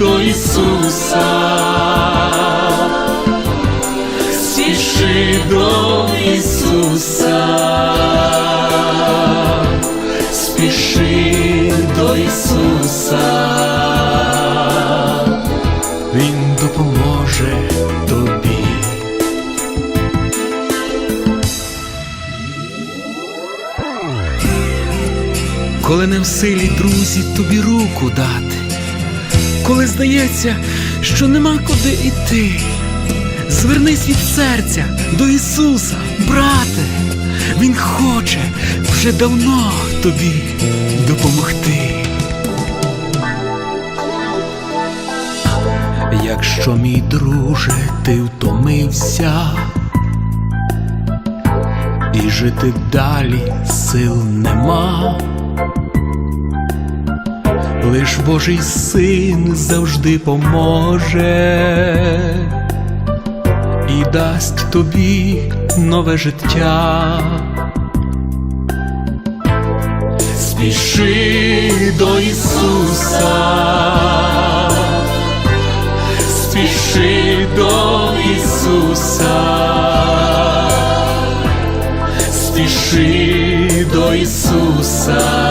до Ісуса, спіши до Ісуса, спіши до Ісуса, Він допоможе тобі. Коли не в силі друзі тобі руку дати, коли здається, що нема куди йти, звернись від серця до Ісуса, брате, Він хоче вже давно тобі допомогти. Якщо, мій друже, ти втомився, і жити далі сил нема. Лиш Божий син завжди поможе і дасть тобі нове життя. Спіши до Ісуса, спіши до Ісуса, спіши до Ісуса.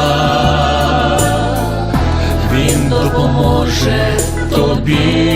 Він допоможе тобі.